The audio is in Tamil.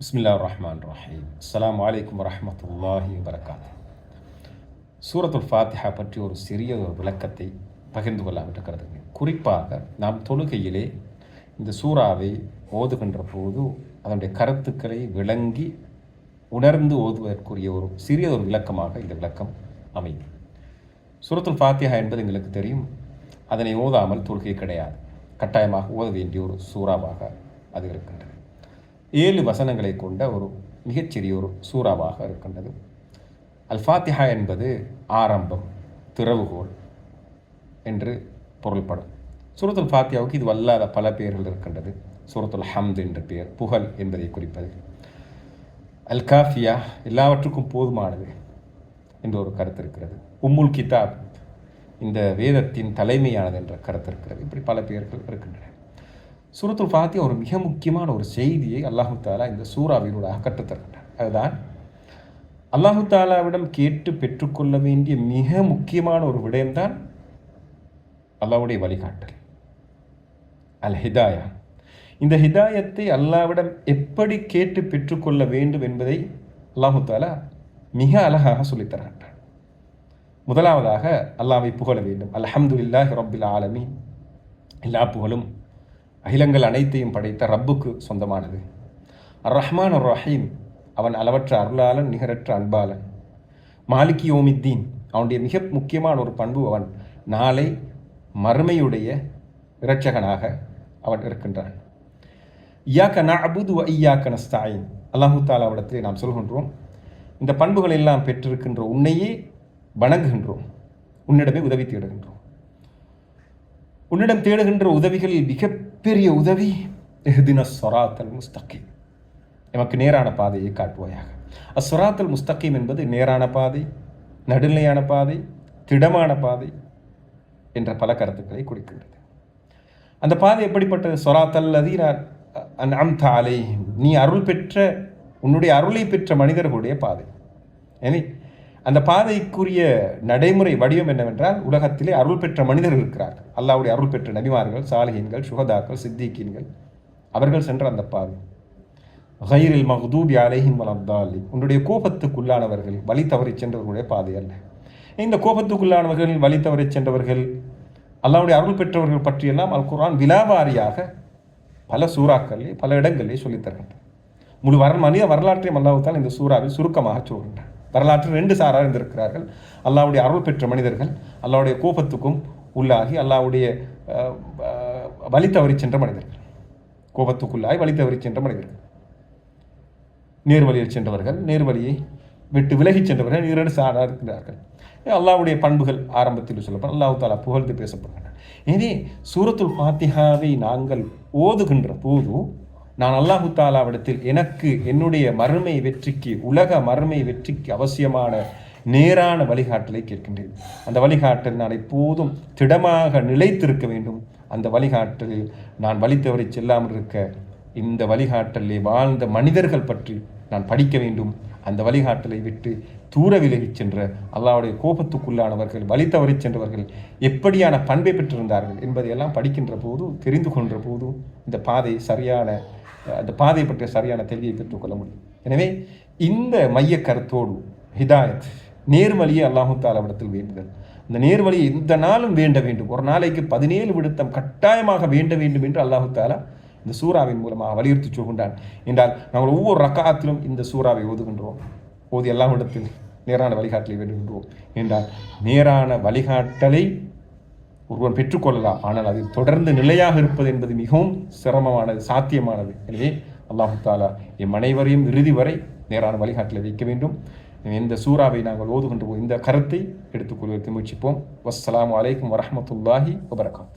பிஸ்மில்லா ரஹ்மான் ரஹீம் அஸ்லாம் வலைக்கம் வரமத்துல்லாஹி வரகாத் சூரத்துல் ஃபாத்திஹா பற்றி ஒரு சிறிய ஒரு விளக்கத்தை பகிர்ந்து கொள்ளலாம் என்று குறிப்பாக நாம் தொழுகையிலே இந்த சூறாவை ஓதுகின்ற போது அதனுடைய கருத்துக்களை விளங்கி உணர்ந்து ஓதுவதற்குரிய ஒரு சிறிய ஒரு விளக்கமாக இந்த விளக்கம் அமையும். சூரத்துல் ஃபாத்திஹா என்பது எங்களுக்கு தெரியும். அதனை ஓதாமல் தொழுகை கிடையாது. கட்டாயமாக ஓத வேண்டிய ஒரு சூறாவாக அது இருக்கின்றது. ஏழு வசனங்களை கொண்ட ஒரு மிகச்சிறிய ஒரு சூறாவாக இருக்கின்றது. அல் ஃபாத்திஹா என்பது ஆரம்பம் திறவுகோல் என்று பொருள்படும். சூரத்துல் ஃபாத்தியாவுக்கு இது வல்லாத பல பெயர்கள் இருக்கின்றது. சூரத்துல் ஹம்த் என்ற பெயர் புகழ் என்பதை குறிப்பது. அல் காஃபியா எல்லாவற்றுக்கும் போதுமானது என்ற ஒரு கருத்து இருக்கிறது. உம்முல் கிதாப் இந்த வேதத்தின் தலைமையானது என்ற கருத்து இருக்கிறது. இப்படி பல பெயர்கள் இருக்கின்றன. சூரத்துல் ஃபாத்தியா ஒரு மிக முக்கியமான ஒரு செய்தியை அல்லாஹு தாலா இந்த சூறாவினூடாக கற்றுத்தருகின்றார் அதுதான் அல்லாஹு தாலாவிடம் கேட்டு பெற்றுக்கொள்ள வேண்டிய மிக முக்கியமான ஒரு விடயம்தான் அல்லாவுடைய வழிகாட்டல். அல் ஹிதாயா. இந்த ஹிதாயத்தை அல்லாவிடம் எப்படி கேட்டு பெற்றுக்கொள்ள வேண்டும் என்பதை அல்லாஹு தாலா மிக அழகாக சொல்லித்தருகின்றார் முதலாவதாக அல்லாவை புகழ வேண்டும். அல்ஹம்துலில்லாஹி ரபில் ஆலமி எல்லா புகழும் அகிலங்கள் அனைத்தையும் படைத்த ரப்புக்கு சொந்தமானது. அர் ரஹ்மான் அர் ரஹீம் அவன் அளவற்ற அருளாளன் நிகரற்ற அன்பாளன். மாலிக் யோமித்தீன் அவனுடைய மிக முக்கியமான ஒரு பண்பு அவன். நாளை மறுமையுடைய இரட்சகனாக அவன் இருக்கின்றான். ஐயாக்க நஅபுது அபுது ஐயாக்க நஸ்தாயின். அல்லாஹு தாலாவிடத்திலே நாம் சொல்கின்றோம் இந்த பண்புகள் எல்லாம் பெற்றிருக்கின்ற உன்னையே வணங்குகின்றோம். உன்னிடமே உதவி தேடுகின்றோம். உன்னிடம் தேடுகின்ற உதவிகளில் மிகப்பெரிய உதவி. எஹ்தின சொராத்தல் முஸ்தகீம். எமக்கு நேரான பாதையை காட்டுவாயாக. அஸ்வராத்தல் முஸ்தகீம் என்பது நேரான பாதை நடுநிலையான பாதை திடமான பாதை என்ற பல கருத்துக்களை குறிக்கின்றது. அந்த பாதை எப்படிப்பட்டது? சொராத்தல் அதீன அம் தாலை நீ அருள் பெற்ற உன்னுடைய அருளை பெற்ற மனிதர்களுடைய பாதை. எனவே அந்த பாதைக்குரிய நடைமுறை வடிவம் என்னவென்றால் உலகத்திலே அருள் பெற்ற மனிதர்கள் இருக்கிறார்கள். அல்லாவுடைய அருள் பெற்ற நபிமார்கள் சாலிஹீன்கள் சுகதாக்கள் சித்திகீன்கள் அவர்கள் சென்ற அந்த பாதை. ஹைரில் மஹதூபி அலைஹிம் அப்தாலி உன்னுடைய கோபத்துக்குள்ளானவர்கள் வழி தவறி சென்றவர்களுடைய பாதை அல்ல. இந்த கோபத்துக்குள்ளானவர்கள் வழி தவறி சென்றவர்கள் அல்லாவுடைய அருள் பெற்றவர்கள் பற்றியெல்லாம் அல் குரான் விலாவாரியாக பல சூறாக்களிலே பல இடங்களிலே சொல்லித்தருகின்றன முழு வர மனித வரலாற்றையும் அல்லாவுத்தால் இந்த சூறாவில் சுருக்கமாக சொல்கின்றார் வரலாற்றில் ரெண்டு சாராக இருந்திருக்கிறார்கள். அல்லாவுடைய அருள் பெற்ற மனிதர்கள் அல்லாவுடைய கோபத்துக்கும் உள்ளாகி அல்லாவுடைய வழி தவறி சென்ற மனிதர்கள். கோபத்துக்குள்ளாகி வழி தவறி சென்ற மனிதர்கள். நேர்வழியில் சென்றவர்கள் நேர்வழியை விட்டு விலகிச் சென்றவர்கள் இரண்டு சாராக இருக்கிறார்கள். அல்லாவுடைய பண்புகள் ஆரம்பத்தில் சொல்லப்படும். அல்லாஹு தாலா புகழ்ந்து பேசப்படுகின்றன இனி சூரத்துல் பாத்திகாவை நாங்கள் ஓதுகின்ற போது நான் அல்லாஹு தாலாவிடத்தில் எனக்கு என்னுடைய மறுமை வெற்றிக்கு உலக மறுமை வெற்றிக்கு அவசியமான நேரான வழிகாட்டலை கேட்கின்றேன். அந்த வழிகாட்டல் நான் எப்போதும் திடமாக நிலைத்திருக்க வேண்டும். அந்த வழிகாட்டலில் நான் வழி தவறி செல்லாமல் இருக்க இந்த வழிகாட்டலில் வாழ்ந்த மனிதர்கள் பற்றி நான் படிக்க வேண்டும். அந்த வழிகாட்டலை விட்டு தூர விலகிச் சென்ற அல்லாவுடைய கோபத்துக்குள்ளானவர்கள் வழி தவறி சென்றவர்கள் எப்படியான பண்பை பெற்றிருந்தார்கள் என்பதையெல்லாம் படிக்கின்ற போது தெரிந்து கொன்ற போது இந்த பாதை சரியான அந்த பாதை பற்றிய சரியான தெளிவை பெற்றுக்கொள்ள முடியும். எனவே இந்த மைய கருத்தோடு ஹிதாயத் நேர்வழியை அல்லாஹும் தாலாவிடத்தில் வேண்டுதல். இந்த நேர்வழியை இந்த நாளும் வேண்ட வேண்டும். ஒரு நாளைக்கு பதினேழு விடுத்தம் கட்டாயமாக வேண்ட வேண்டும் என்று அல்லாஹு தாலா இந்த சூறாவின் மூலமாக வலியுறுத்தி சொல்கின்றான். என்றால் நாங்கள் ஒவ்வொரு ரக்காத்திலும் இந்த சூறாவை ஓதுகின்றோம். ஓதி எல்லா இடத்தில் நேரான வழிகாட்டலை வேண்டுகின்றோம். என்றால் நேரான வழிகாட்டலை ஒருவன் பெற்றுக்கொள்ளலாம். ஆனால் அது தொடர்ந்து நிலையாக இருப்பது என்பது மிகவும் சிரமமானது சாத்தியமானது. எனவே அல்லாஹு தாலா எம் அனைவரையும் இறுதி வரை நேரான வழிகாட்டில் வைக்க வேண்டும். இந்த சூறாவை நாங்கள் ஓதுகின்ற இந்த கருத்தை எடுத்துக்கொள்வதற்கு முயற்சிப்போம். வஸ்ஸலாமு வலைக்கம் வரமத்துல்லாஹி வபரகாத்.